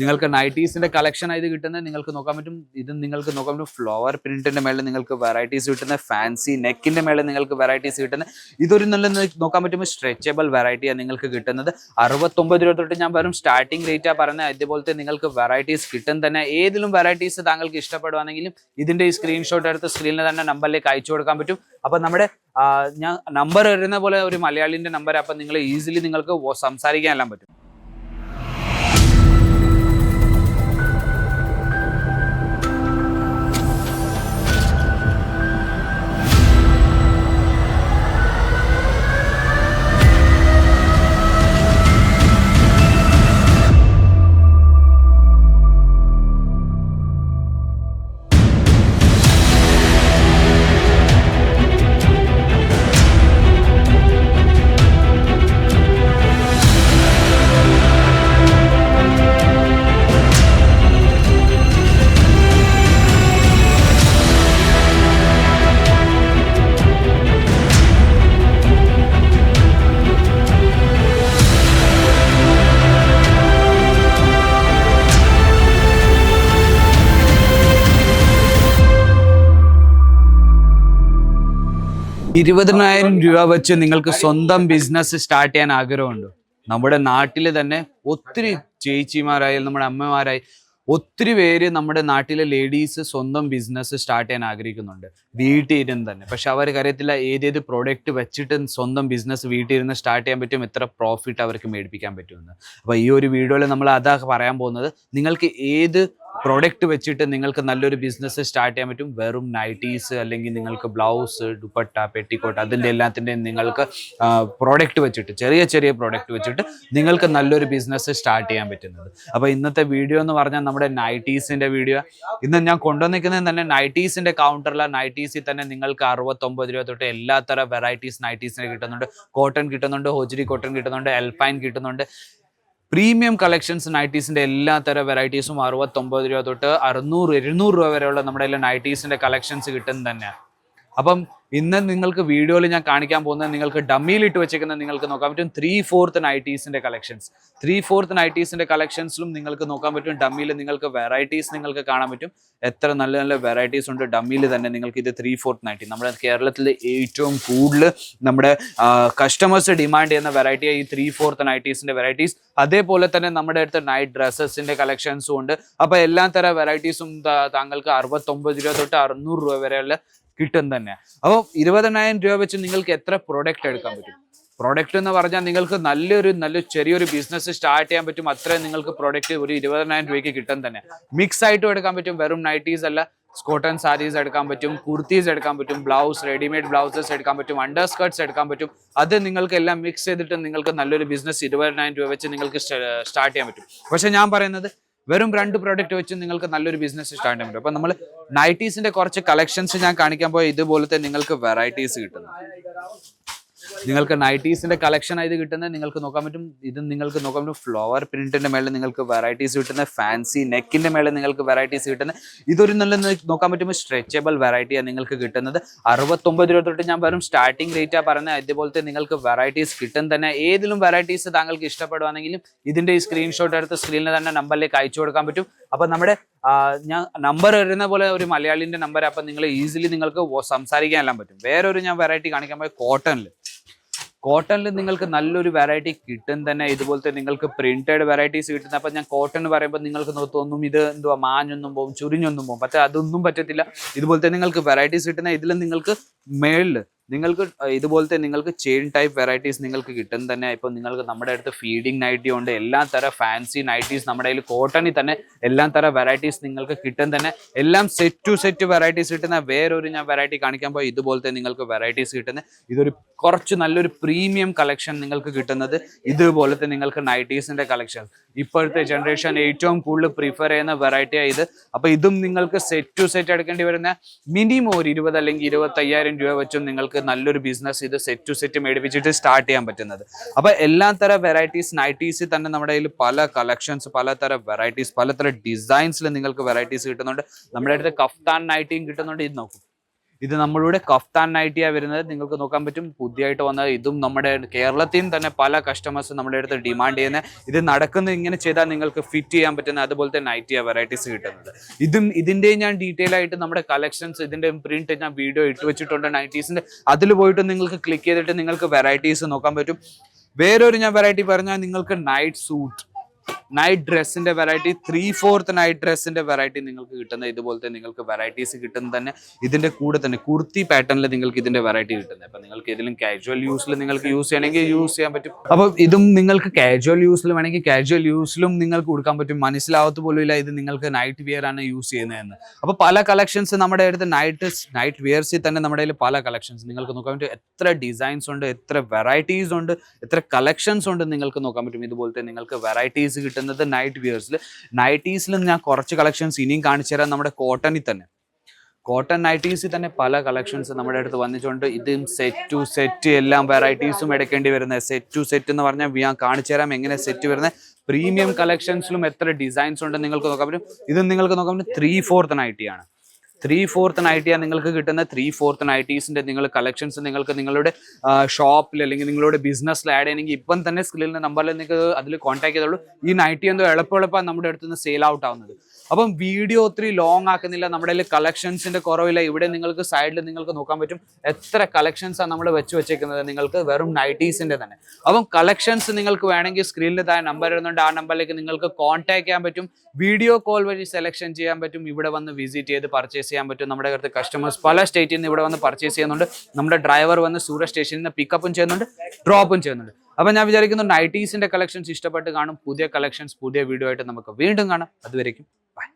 നിങ്ങൾക്ക് നൈറ്റീസിന്റെ കളക്ഷൻ ആയത് കിട്ടുന്നത് നിങ്ങൾക്ക് നോക്കാൻ പറ്റും. ഇത് നിങ്ങൾക്ക് നോക്കാൻ പറ്റും ഫ്ലവർ പ്രിന്റിന്റെ മേളിൽ നിങ്ങൾക്ക് വെറൈറ്റീസ് കിട്ടുന്ന ഫാൻസി നെക്കിന്റെ മേളിൽ നിങ്ങൾക്ക് വെറൈറ്റീസ് കിട്ടുന്നത് ഇതൊരു നല്ല നോക്കാൻ പറ്റുമ്പോൾ സ്ട്രെച്ചബിൾ വെറൈറ്റിയാണ് നിങ്ങൾക്ക് കിട്ടുന്നത്. അറുപത്തൊമ്പത് രൂപ തൊട്ട് ഞാൻ പറയും സ്റ്റാർട്ടിംഗ് റേറ്റാ പറഞ്ഞത് അതുപോലത്തെ നിങ്ങൾക്ക് വെറൈറ്റീസ് കിട്ടും തന്നെ. ഏതിലും വെറൈറ്റീസ് താങ്കൾക്ക് ഇഷ്ടപ്പെടുവാണെങ്കിലും ഇതിന്റെ ഈ സ്ക്രീൻഷോട്ട് എടുത്ത് സ്ക്രീനിൽ തന്നെ നമ്പറിലേക്ക് അയച്ചു കൊടുക്കാൻ പറ്റും. അപ്പൊ നമ്മുടെ ഞാൻ നമ്പർ വരുന്ന പോലെ ഒരു മലയാളിന്റെ നമ്പർ അപ്പൊ നിങ്ങൾ ഈസിലി നിങ്ങൾക്ക് സംസാരിക്കാനെല്ലാം പറ്റും. ഇരുപതിനായിരം രൂപ വെച്ച് നിങ്ങൾക്ക് സ്വന്തം ബിസിനസ് സ്റ്റാർട്ട് ചെയ്യാൻ ആഗ്രഹമുണ്ടോ. നമ്മുടെ നാട്ടിൽ തന്നെ ഒത്തിരി ചേച്ചിമാരായാലും നമ്മുടെ അമ്മമാരായി ഒത്തിരി പേര് നമ്മുടെ നാട്ടിലെ ലേഡീസ് സ്വന്തം ബിസിനസ് സ്റ്റാർട്ട് ചെയ്യാൻ ആഗ്രഹിക്കുന്നുണ്ട്. വീട്ടിൽ ഇരുന്ന് തന്നെ. പക്ഷെ അവർക്ക് അറിയത്തില്ല ഏതേത് പ്രോഡക്റ്റ് വെച്ചിട്ട് സ്വന്തം ബിസിനസ് വീട്ടിൽ ഇരുന്ന് സ്റ്റാർട്ട് ചെയ്യാൻ പറ്റും എത്ര പ്രോഫിറ്റ് അവർക്ക് മേടിപ്പിക്കാൻ പറ്റുമെന്ന്. അപ്പോൾ ഈ ഒരു വീഡിയോയിൽ നമ്മൾ അതാ പറയാൻ പോകുന്നത് നിങ്ങൾക്ക് ഏത് പ്രോഡക്റ്റ് വെച്ചിട്ട് നിങ്ങൾക്ക് നല്ലൊരു ബിസിനസ് സ്റ്റാർട്ട് ചെയ്യാൻ പറ്റും. വെറും നൈറ്റീസ് അല്ലെങ്കിൽ നിങ്ങൾക്ക് ബ്ലൗസ് ദുപ്പട്ട പെട്ടിക്കോട്ട് അതിന്റെ എല്ലാത്തിന്റെയും നിങ്ങൾക്ക് പ്രോഡക്റ്റ് വെച്ചിട്ട് ചെറിയ ചെറിയ പ്രോഡക്റ്റ് വെച്ചിട്ട് നിങ്ങൾക്ക് നല്ലൊരു ബിസിനസ് സ്റ്റാർട്ട് ചെയ്യാൻ പറ്റുന്നത്. അപ്പോൾ ഇന്നത്തെ വീഡിയോ എന്ന് പറഞ്ഞാൽ നമ്മുടെ നൈറ്റീസിന്റെ വീഡിയോ ഇന്ന് ഞാൻ കൊണ്ടുവന്നിരിക്കുന്നത് തന്നെ നൈറ്റീസിന്റെ കൗണ്ടറിലാണ് നൈറ്റീസിൽ തന്നെ നിങ്ങൾക്ക് അറുപത്തൊമ്പത് രൂപ തൊട്ട് എല്ലാത്തരം വെറൈറ്റീസ് നൈറ്റീസിന് കിട്ടുന്നുണ്ട്. കോട്ടൺ കിട്ടുന്നുണ്ട് ഹോജരി കോട്ടൺ കിട്ടുന്നുണ്ട് എൽഫൈൻ കിട്ടുന്നുണ്ട്. പ്രീമിയം കളക്ഷൻസ് നൈറ്റീസിന്റെ എല്ലാ തരം വെറൈറ്റീസും അറുപത്തൊമ്പത് രൂപ തൊട്ട് അറുന്നൂറ് എഴുന്നൂറ് രൂപ വരെയുള്ള നമ്മുടെ എല്ലാ നൈറ്റീസിന്റെ കളക്ഷൻസ് കിട്ടും തന്നെ അപ്പം ഇന്ന് നിങ്ങൾക്ക് വീഡിയോയിൽ ഞാൻ കാണിക്കാൻ പോകുന്നത് നിങ്ങൾക്ക് ഡമ്മിയിൽ ഇട്ട് വെച്ചേക്കുന്ന നിങ്ങൾക്ക് നോക്കാൻ പറ്റും ത്രീ ഫോർത്ത് നൈറ്റീസിന്റെ കളക്ഷൻസ് ത്രീ ഫോർത്ത് നൈറ്റീസിന്റെ കളക്ഷൻസിലും നിങ്ങൾക്ക് നോക്കാൻ പറ്റും ഡമ്മിയിൽ നിങ്ങൾക്ക് വെറൈറ്റീസ് നിങ്ങൾക്ക് കാണാൻ പറ്റും. എത്ര നല്ല നല്ല വെറൈറ്റീസ് ഉണ്ട് ഡമ്മിയിൽ തന്നെ നിങ്ങൾക്ക് ഇത് ത്രീ ഫോർത്ത് നൈറ്റി നമ്മുടെ കേരളത്തിൽ ഏറ്റവും കൂടുതൽ നമ്മുടെ കസ്റ്റമേഴ്സ് ഡിമാൻഡ് ചെയ്യുന്ന വെറൈറ്റി ഈ ത്രീ ഫോർത്ത് നൈറ്റീസിന്റെ വെറൈറ്റീസ് അതേപോലെ തന്നെ നമ്മുടെ അടുത്ത് നൈറ്റ് ഡ്രസ്സസിന്റെ കളക്ഷൻസും ഉണ്ട്. അപ്പോൾ എല്ലാ തരം വെറൈറ്റീസും താങ്കൾക്ക് അറുപത്തൊമ്പത് രൂപ തൊട്ട് അറുന്നൂറ് രൂപ വരെയുള്ള കിട്ടും തന്നെ അപ്പോൾ ഇരുപതിനായിരം രൂപ വെച്ച് നിങ്ങൾക്ക് എത്ര പ്രോഡക്റ്റ് എടുക്കാൻ പറ്റും? പ്രോഡക്റ്റ് എന്ന് പറഞ്ഞാൽ നിങ്ങൾക്ക് നല്ലൊരു നല്ല ചെറിയൊരു ബിസിനസ് സ്റ്റാർട്ട് ചെയ്യാൻ പറ്റും. അത്രയും നിങ്ങൾക്ക് പ്രോഡക്റ്റ് ഒരു ഇരുപതിനായിരം രൂപയ്ക്ക് കിട്ടും തന്നെ. മിക്സ് ആയിട്ടും എടുക്കാൻ പറ്റും. വെറും നൈറ്റീസ് അല്ല. കോട്ടൺ സാരീസ് എടുക്കാൻ പറ്റും. കുർത്തീസ് എടുക്കാൻ പറ്റും. ബ്ലൗസ് റെഡിമെയ്ഡ് ബ്ലൗസസ് എടുക്കാൻ പറ്റും. അണ്ടർ സ്കർട്ട്സ് എടുക്കാൻ പറ്റും. അത് നിങ്ങൾക്ക് എല്ലാം മിക്സ് ചെയ്തിട്ട് നിങ്ങൾക്ക് നല്ലൊരു ബിസിനസ് ഇരുപതിനായിരം രൂപ വെച്ച് നിങ്ങൾക്ക് സ്റ്റാർട്ട് ചെയ്യാൻ പറ്റും. പക്ഷെ ഞാൻ പറയുന്നത് വെറും രണ്ട് പ്രോഡക്റ്റ് വെച്ച് നിങ്ങൾക്ക് നല്ലൊരു ബിസിനസ് സ്റ്റാർട്ട് ചെയ്യാൻ പറ്റും. അപ്പൊ നമ്മൾ നൈറ്റീസിന്റെ കുറച്ച് കളക്ഷൻസ് ഞാൻ കാണിക്കാൻ പോയ ഇതുപോലത്തെ നിങ്ങൾക്ക് വെറൈറ്റീസ് കിട്ടുന്നു. നിങ്ങൾക്ക് നൈറ്റീസിന്റെ കളക്ഷൻ ആയത് കിട്ടുന്നത് നിങ്ങൾക്ക് നോക്കാൻ പറ്റും. ഇത് നിങ്ങൾക്ക് നോക്കാൻ പറ്റും ഫ്ലവർ പ്രിന്റിന്റെ മേളിൽ നിങ്ങൾക്ക് വെറൈറ്റീസ് കിട്ടുന്ന ഫാൻസി നെക്കിന്റെ മേളിൽ നിങ്ങൾക്ക് വെറൈറ്റീസ് കിട്ടുന്ന. ഇതൊരു നല്ല നോക്കാൻ പറ്റുമ്പോൾ സ്ട്രെച്ചബിൾ വെറൈറ്റിയാണ് നിങ്ങൾക്ക് കിട്ടുന്നത്. അറുപത്തൊമ്പത് രൂപ തൊട്ട് ഞാൻ പറയും സ്റ്റാർട്ടിംഗ് റേറ്റ് പറഞ്ഞത് അതുപോലത്തെ നിങ്ങൾക്ക് വെറൈറ്റീസ് കിട്ടും തന്നെ. ഏതിലും വെറൈറ്റീസ് താങ്കൾക്ക് ഇഷ്ടപ്പെടുവാണെങ്കിലും ഇതിന്റെ ഈ സ്ക്രീൻഷോട്ട് എടുത്ത് സ്ക്രീനിൽ തന്നെ നമ്പറിലേക്ക് അയച്ചു കൊടുക്കാൻ പറ്റും. അപ്പൊ നമ്മുടെ ഞാൻ നമ്പർ വരുന്ന പോലെ ഒരു മലയാളിന്റെ നമ്പർ അപ്പൊ നിങ്ങൾ ഈസിലി നിങ്ങൾക്ക് സംസാരിക്കാനെല്ലാം പറ്റും. വേറൊരു ഞാൻ വെറൈറ്റി കാണിക്കാൻ പോയി കോട്ടണിൽ കോട്ടണിൽ നിങ്ങൾക്ക് നല്ലൊരു വെറൈറ്റി കിട്ടും തന്നെ. ഇതുപോലത്തെ നിങ്ങൾക്ക് പ്രിന്റഡ് വെറൈറ്റീസ് കിട്ടുന്ന അപ്പൊ ഞാൻ കോട്ടൺ പറയുമ്പോൾ നിങ്ങൾക്ക് തോന്നും ഇത് എന്തുവാ മാഞ്ഞൊന്നും പോകും ചുരിഞ്ഞൊന്നും പോകും പക്ഷെ അതൊന്നും പറ്റത്തില്ല. ഇതുപോലത്തെ നിങ്ങൾക്ക് വെറൈറ്റീസ് കിട്ടുന്ന ഇതിൽ നിങ്ങൾക്ക് മേളിൽ നിങ്ങൾക്ക് ഇതുപോലത്തെ നിങ്ങൾക്ക് ചെയിൻ ടൈപ്പ് വെറൈറ്റീസ് നിങ്ങൾക്ക് കിട്ടും തന്നെ. ഇപ്പോൾ നിങ്ങൾക്ക് നമ്മുടെ അടുത്ത് ഫീഡിംഗ് നൈറ്റി ഉണ്ട് എല്ലാ തരം ഫാൻസി നൈറ്റീസ് നമ്മുടെ കയ്യിൽ കോട്ടണിൽ തന്നെ എല്ലാ തരം വെറൈറ്റീസ് നിങ്ങൾക്ക് കിട്ടും തന്നെ. എല്ലാം സെറ്റ് ടു സെറ്റ് വെറൈറ്റീസ് കിട്ടുന്ന വേറൊരു ഞാൻ വെറൈറ്റി കാണിക്കാൻ പോയി ഇതുപോലത്തെ നിങ്ങൾക്ക് വെറൈറ്റീസ് കിട്ടുന്ന ഇതൊരു കുറച്ച് നല്ലൊരു പ്രീമിയം കളക്ഷൻ നിങ്ങൾക്ക് കിട്ടുന്നത് ഇതുപോലത്തെ നിങ്ങൾക്ക് നൈറ്റീസിന്റെ കളക്ഷൻ ഇപ്പോഴത്തെ ജനറേഷൻ ഏറ്റവും കൂടുതൽ പ്രിഫർ ചെയ്യുന്ന വെറൈറ്റിയാണ് ഇത്. അപ്പോൾ ഇതും നിങ്ങൾക്ക് സെറ്റ് ടു സെറ്റ് എടുക്കേണ്ടി വരുന്ന മിനിമം ഒരു ഇരുപത് അല്ലെങ്കിൽ ഇരുപത്തയ്യായിരം രൂപ വെച്ചും നിങ്ങൾക്ക് നല്ലൊരു ബിസിനസ് ഇത് സെറ്റ് ടു സെറ്റ് മേടിപ്പിച്ചിട്ട് സ്റ്റാർട്ട് ചെയ്യാൻ പറ്റുന്നത്. അപ്പൊ എല്ലാ തരം വെറൈറ്റീസ് നൈറ്റീസിൽ തന്നെ നമ്മുടെ കയ്യിൽ പല കളക്ഷൻസ് പലതരം വെറൈറ്റീസ് പലതരം ഡിസൈൻസിൽ നിങ്ങൾക്ക് വെറൈറ്റീസ് കിട്ടുന്നുണ്ട്. നമ്മുടെ അടുത്ത് കഫ്താൻ നൈറ്റിയും കിട്ടുന്നുണ്ട്. ഇത് നോക്കും. ഇത് നമ്മളുടെ കഫ്താൻ നൈറ്റിയാണ് വരുന്നത്. നിങ്ങൾക്ക് നോക്കാൻ പറ്റും. പുതിയതായിട്ട് വന്ന ഇതും നമ്മുടെ കേരളത്തിൽ തന്നെ പല കസ്റ്റമേഴ്സും നമ്മുടെ അടുത്ത് ഡിമാൻഡ് ചെയ്യുന്ന ഇത് നടക്കുന്ന ഇങ്ങനെ ചെയ്താൽ നിങ്ങൾക്ക് ഫിറ്റ് ചെയ്യാൻ പറ്റുന്ന അതുപോലത്തെ നൈറ്റിയ വെറൈറ്റീസ് കിട്ടുന്നത്. ഇതും ഇതിന്റെ ഞാൻ ഡീറ്റെയിൽ ആയിട്ട് നമ്മുടെ കളക്ഷൻസ് ഇതിന്റെ പ്രിന്റ് ഞാൻ വീഡിയോ ഇട്ട് വെച്ചിട്ടുണ്ട് നൈറ്റീസിന്റെ അതിൽ പോയിട്ട് നിങ്ങൾക്ക് ക്ലിക്ക് ചെയ്തിട്ട് നിങ്ങൾക്ക് വെറൈറ്റീസ് നോക്കാൻ പറ്റും. വേറൊരു ഞാൻ വെറൈറ്റി പറഞ്ഞാൽ നിങ്ങൾക്ക് നൈറ്റ് സൂട്ട് നൈറ്റ് ഡ്രസ്സിന്റെ വെറൈറ്റി ത്രീ ഫോർത്ത് നൈറ്റ് ഡ്രസ്സിന്റെ വെറൈറ്റി നിങ്ങൾക്ക് കിട്ടുന്ന ഇതുപോലത്തെ നിങ്ങൾക്ക് വെറൈറ്റീസ് കിട്ടുന്ന തന്നെ ഇതിന്റെ കൂടെ തന്നെ കുർത്തി പാറ്റേണിൽ നിങ്ങൾക്ക് ഇതിന്റെ വെറൈറ്റി കിട്ടുന്നത്. അപ്പൊ നിങ്ങൾക്ക് ഇതിലും കാഷ്വൽ യൂസിൽ നിങ്ങൾക്ക് യൂസ് ചെയ്യണമെങ്കിൽ യൂസ് ചെയ്യാൻ പറ്റും. അപ്പൊ ഇതും നിങ്ങൾക്ക് കാഷ്വൽ യൂസിൽ വേണമെങ്കിൽ കാഷ്വൽ യൂസിലും നിങ്ങൾക്ക് കൊടുക്കാൻ പറ്റും. മനസ്സിലാവത്ത പോലും ഇല്ല ഇത് നിങ്ങൾക്ക് നൈറ്റ് വിയർ ആണ് യൂസ് ചെയ്യുന്നതെന്ന്. അപ്പൊ പല കളക്ഷൻസ് നമ്മുടെ അടുത്ത് നൈറ്റ് നൈറ്റ് വിയർസിൽ തന്നെ നമ്മുടെ പല കളക്ഷൻസ് നിങ്ങൾക്ക് നോക്കാൻ പറ്റും എത്ര ഡിസൈൻസ് ഉണ്ട് എത്ര വെറൈറ്റീസ് ഉണ്ട് എത്ര കളക്ഷൻസ് ഉണ്ട് നിങ്ങൾക്ക് നോക്കാൻ പറ്റും. ഇതുപോലത്തെ നിങ്ങൾക്ക് വെറൈറ്റീസ് കിട്ടുന്നത് നൈറ്റ് വിയേഴ്സിൽ നൈറ്റീസിൽ ഞാൻ കുറച്ച് കളക്ഷൻസ് ഇനിയും കാണിച്ചു തരാം നമ്മുടെ കോട്ടണിൽ തന്നെ. കോട്ടൺ നൈറ്റീസിൽ തന്നെ പല കളക്ഷൻസ് നമ്മുടെ അടുത്ത് വന്നിട്ടുണ്ട്. ഇതും സെറ്റ് ടു സെറ്റ് എല്ലാം വെറൈറ്റീസും എടുക്കേണ്ടി വരുന്നത് സെറ്റ് ടു സെറ്റ് എന്ന് പറഞ്ഞാൽ ഞാൻ കാണിച്ചു തരാം എങ്ങനെ സെറ്റ് വരുന്നത്. പ്രീമിയം കളക്ഷൻസിലും എത്ര ഡിസൈൻസ് ഉണ്ട് നിങ്ങൾക്ക് നോക്കാൻ പറ്റും. ഇത് നിങ്ങൾക്ക് നോക്കാൻ പറ്റും ത്രീ ഫോർത്ത് നൈറ്റിയാണ് ത്രീ ഫോർത്ത് നൈറ്റിയാണ് നിങ്ങൾക്ക് കിട്ടുന്ന ത്രീ ഫോർത്ത് നൈറ്റീസിന്റെ നിങ്ങൾ കളക്ഷൻസ് നിങ്ങൾക്ക് നിങ്ങളുടെ ഷോപ്പിൽ അല്ലെങ്കിൽ നിങ്ങളുടെ ബിസിനസ്സിൽ ആഡ് ചെയ്യണമെങ്കിൽ ഇപ്പം തന്നെ സ്ക്രീനിൽ നമ്പറിൽ നിങ്ങൾക്ക് അതിൽ കോൺടാക്ട് ചെയ്തോളൂ. ഈ നൈറ്റി എന്തോ എളുപ്പം നമ്മുടെ അടുത്ത് നിന്ന് സെയിൽ ഔട്ട് ആവുന്നത്. അപ്പം വീഡിയോ ഒത്തിരി ലോങ് ആക്കുന്നില്ല. നമ്മുടെ കയ്യിൽ കളക്ഷൻസിന്റെ കുറവില്ല. ഇവിടെ നിങ്ങൾക്ക് സൈഡിൽ നിങ്ങൾക്ക് നോക്കാൻ പറ്റും. എത്ര കളക്ഷൻസ് ആണ് നമ്മൾ വെച്ച് വെച്ചേക്കുന്നത് നിങ്ങൾക്ക് വെറും നൈറ്റീസിന്റെ തന്നെ. അപ്പം കളക്ഷൻസ് നിങ്ങൾക്ക് വേണമെങ്കിൽ സ്ക്രീനിൽ താഴെ നമ്പർ വരുന്നുണ്ട് ആ നമ്പറിലേക്ക് നിങ്ങൾക്ക് കോൺടാക്ട് ചെയ്യാൻ പറ്റും. വീഡിയോ കോൾ വഴി സെലക്ഷൻ ചെയ്യാൻ പറ്റും. ഇവിടെ വന്ന് വിസിറ്റ് ചെയ്ത് പർച്ചേസ് ചെയ്യാൻ പറ്റും. നമ്മുടെ അടുത്ത് കസ്റ്റമേഴ്സ് പല സ്റ്റേറ്റിൽ നിന്ന് ഇവിടെ വന്ന് പർച്ചേസ് ചെയ്യുന്നുണ്ട്. നമ്മുടെ ഡ്രൈവർ വന്ന് സൂര്യ സ്റ്റേഷനിൽ നിന്ന് പിക്കപ്പും ചെയ്യുന്നുണ്ട്. ഡ്രോപ്പും ചെയ്യുന്നുണ്ട്. അപ്പം ഞാൻ വിചാരിക്കുന്നു നൈറ്റീസിന്റെ കളക്ഷൻസ് ഇഷ്ടപ്പെട്ട് കാണും. പുതിയ കളക്ഷൻസ് പുതിയ വീഡിയോ ആയിട്ട് നമുക്ക് വീണ്ടും കാണാം. അതുവരേക്കും ബൈ